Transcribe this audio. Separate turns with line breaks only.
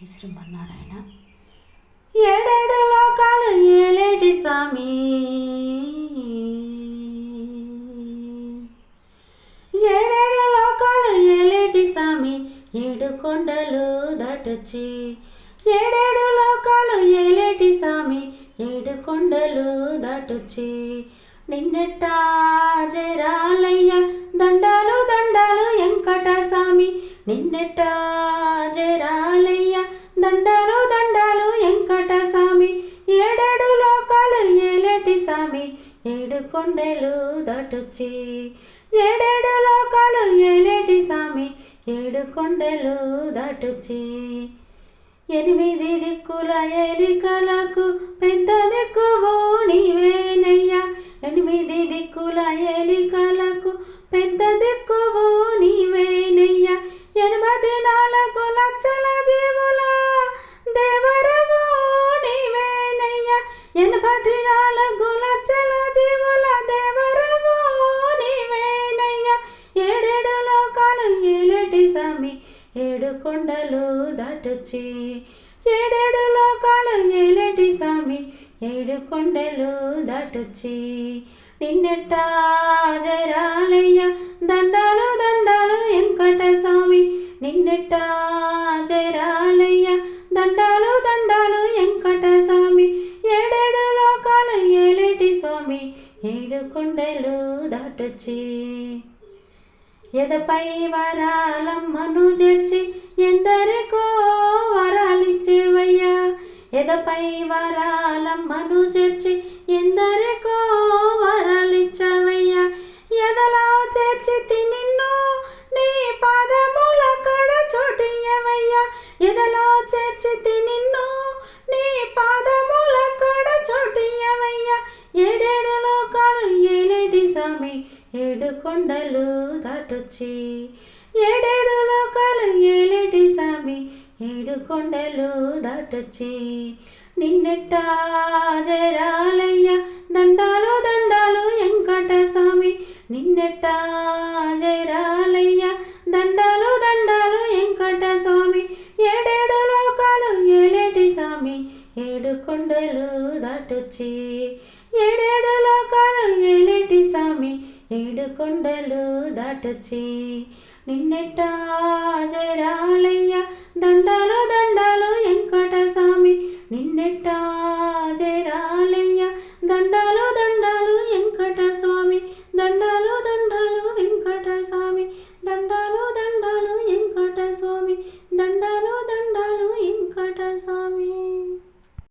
జై శ్రీమన్నారాయణ
ఏడేడు లోకాలు ఏలేటి స్వామి? ఏడేడు లోకాలు ఏలేటి స్వామి? ఏడు కొండలు దాటొచ్చి. ఏడేడు లోకాలు ఏలేటి స్వామి? ఏడు కొండలు దాటొచ్చి. నిన్నెట్ట జరాలయ్య దండాలు దండాలు వెంకట స్వామి నిన్నెట్ట జరాలయ్య ఏడు కొండలు దాటొచ్చి ఏడేడు లోకాలు ఏలేటి స్వామి ఏడు కొండలు దాటొచ్చి. ఎనిమిది దిక్కుల ఏలికలకు పెద్ద దిక్కువు నీవేనయ్యా. ఎనిమిది దిక్కుల ఏలికలకు పెద్ద దిక్కువు నీవేనయ్యా. ఎనిమిది నాలుగు లక్షల జీవుల దేవరవు నీవేనయ్యా. ఎనభై నాలుగు ఏడు కొండలు దాటొచ్చి ఏడేడు లోకాలు ఏలేటి స్వామి ఏడు కొండలు దాటొచ్చి. నిన్నెట్ట జరాలయ్య దండాలు దండాలు వెంకట స్వామి. నిన్నెట్ట జరాలయ్య దండాలు దండాలు వెంకట స్వామి. ఏడేడు లోకాలు ఏలేటి స్వామి ఏడు కొండలు దాటొచ్చి. ఎదపై వరాలమ్మను చేర్చి ఎందరికో వరాలిచ్చేవయ్యా? ఎదపై వరాలమ్మను చేర్చి ఎందరికో వరాలిచ్చావయ్యా? ఎదలో చేర్చి నిన్ను నీ పాదముల కడ చోటియ్యవయ్యా? ఎదలో చేర్చి నిన్ను నీ పాదముల కడ చోటియ్యవయ్యా? ఏడేడు లోకాలు ఏలేటి స్వామి? ఏడు కొండలు దాటొచ్చి. ఏడేడు లోకాలు ఏ ఏడు కొండలు దాటొచ్చి. నిన్నెట్ట జరాలయ్య దండాలు దండాలు వెంకట స్వామి నిన్నెట్ట జరాలయ్య దండాలు దండాలు వెంకట స్వామి ఏడేడు లోకాలు ఏలేటి స్వామి. ఏడు కొండలు దాటొచ్చి. ఏడేడు లోకాలు ఏలేటి స్వామి. ఏడు కొండలు దాటొచ్చి నిన్నెట్ట జరాలయ్య దండలు దండలు ఎంత